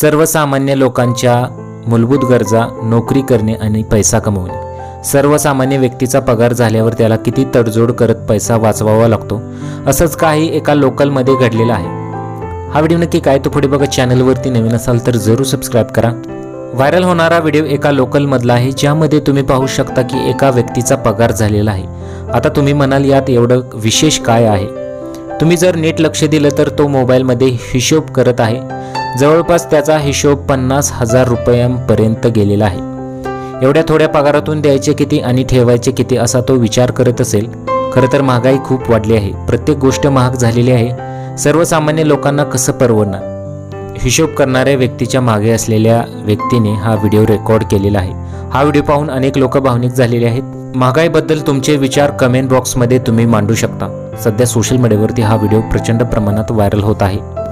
सर्वसामान्य लोकांच्या मूलभूत गरजा नोकरी करणे आणि पैसा कमवणे. सर्वसामान्य व्यक्तीचा पगार झाल्यावर त्याला किती तडजोड करत पैसा वाचवावा लागतो? असंच काही एका लोकलमध्ये घडलेलं आहे. हा व्हिडिओ नक्की काय? तो पुढे बघा चॅनलवरती नवीन असाल तर जरूर सबस्क्राईब करा. व्हायरल होणारा व्हिडिओ एका लोकलमधला आहे ज्यामध्ये तुम्ही पाहू शकता की एका व्यक्तीचा पगार झालेला आहे. आता तुम्ही म्हणाल यात एवढं विशेष काय आहे? तुम्ही जर नीट लक्ष दिलं तर तो मोबाईलमध्ये हिशोब करत आहे. जवळपास त्याचा हिशोब पन्नास हजार रुपयांपर्यंत गेलेला आहे. एवढ्या थोड्या पगारातून द्यायचे किती आणि ठेवायचे किती असा तो विचार करत असेल खरं तर महागाई खूप वाढली आहे. प्रत्येक गोष्ट महाग झालेली आहे. सर्वसामान्य लोकांना कसं परवडणार? हिशोब करणाऱ्या व्यक्तीच्या मागे असलेल्या व्यक्तीने हा व्हिडिओ रेकॉर्ड केलेला आहे. हा व्हिडिओ पाहून अनेक लोक भावनिक झालेले आहेत. महागाईबद्दल तुमचे विचार कमेंट बॉक्समध्ये तुम्ही मांडू शकता. सध्या सोशल मीडियावरती हा व्हिडिओ प्रचंड प्रमाणात व्हायरल होत आहे.